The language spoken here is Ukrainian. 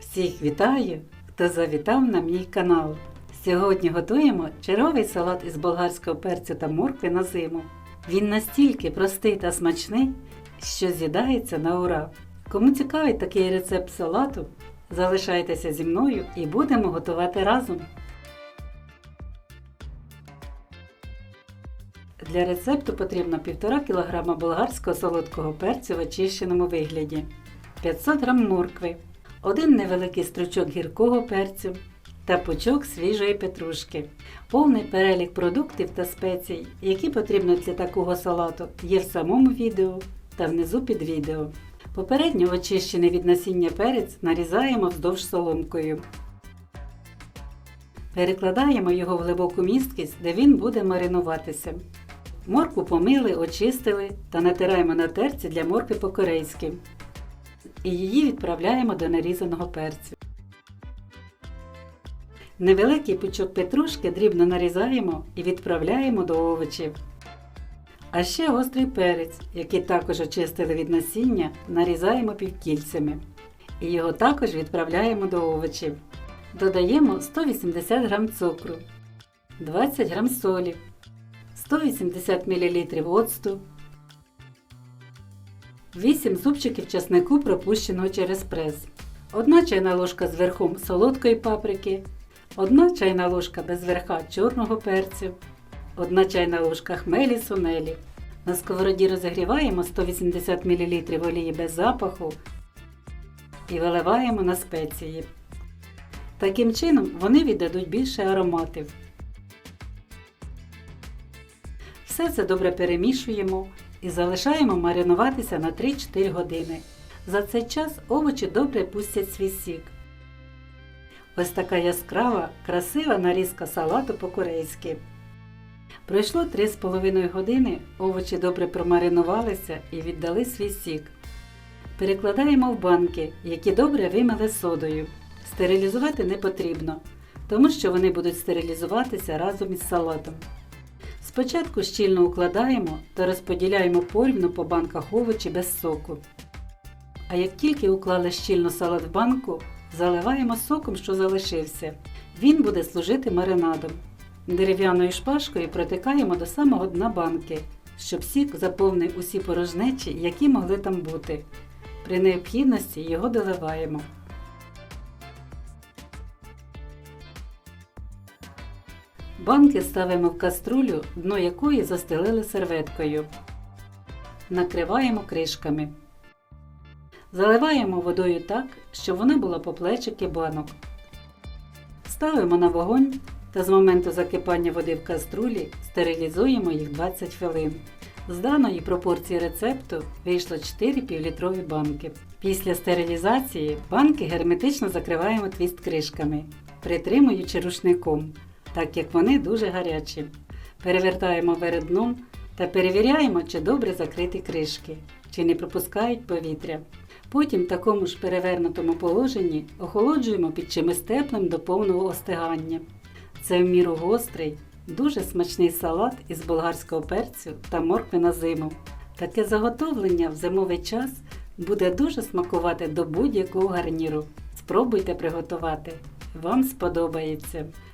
Всіх вітаю, хто завітав на мій канал. Сьогодні готуємо черговий салат із болгарського перцю та моркви на зиму. Він настільки простий та смачний, що з'їдається на ура. Кому цікавий такий рецепт салату, залишайтеся зі мною і будемо готувати разом. Для рецепту потрібно 1,5 кг болгарського солодкого перцю в очищеному вигляді, 500 г моркви, один невеликий стручок гіркого перцю та пучок свіжої петрушки. Повний перелік продуктів та спецій, які потрібно для такого салату, є в самому відео та внизу під відео. Попередньо очищений від насіння перець нарізаємо вздовж соломкою. Перекладаємо його в глибоку місткість, де він буде маринуватися. Моркву помили, очистили та натираємо на терці для моркви по-корейськи. І її відправляємо до нарізаного перцю. Невеликий пучок петрушки дрібно нарізаємо і відправляємо до овочів. А ще гострий перець, який також очистили від насіння, нарізаємо півкільцями. І його також відправляємо до овочів. Додаємо 180 г цукру, 20 г солі, 180 мл оцту, 8 зубчиків часнику пропущеного через прес, 1 чайна ложка з верхом солодкої паприки, 1 чайна ложка без верха чорного перцю, 1 чайна ложка хмелі сунелі. На сковороді розігріваємо 180 мл олії без запаху і виливаємо на спеції. Таким чином вони віддадуть більше ароматів. Все це добре перемішуємо і залишаємо маринуватися на 3-4 години. За цей час овочі добре пустять свій сік. Ось така яскрава, красива нарізка салату по-корейськи. Пройшло 3,5 години, овочі добре промаринувалися і віддали свій сік. Перекладаємо в банки, які добре вимили содою. Стерилізувати не потрібно, тому що вони будуть стерилізуватися разом із салатом. Спочатку щільно укладаємо та розподіляємо порівну по банках овочі без соку. А як тільки уклали щільно салат в банку, заливаємо соком, що залишився. Він буде служити маринадом. Дерев'яною шпажкою протикаємо до самого дна банки, щоб сік заповнив усі порожнечі, які могли там бути. При необхідності його доливаємо. Банки ставимо в каструлю, дно якої застелили серветкою. Накриваємо кришками. Заливаємо водою так, щоб вона була по плечики банок. Ставимо на вогонь та з моменту закипання води в каструлі стерилізуємо їх 20 хвилин. З даної пропорції рецепту вийшло 4 півлітрові банки. Після стерилізації банки герметично закриваємо твіст кришками, притримуючи рушником, так як вони дуже гарячі. Перевертаємо перед дном та перевіряємо, чи добре закриті кришки, чи не пропускають повітря. Потім в такому ж перевернутому положенні охолоджуємо під чимось теплим до повного остигання. Це в міру гострий, дуже смачний салат із болгарського перцю та моркви на зиму. Таке заготовлення в зимовий час буде дуже смакувати до будь-якого гарніру. Спробуйте приготувати, вам сподобається.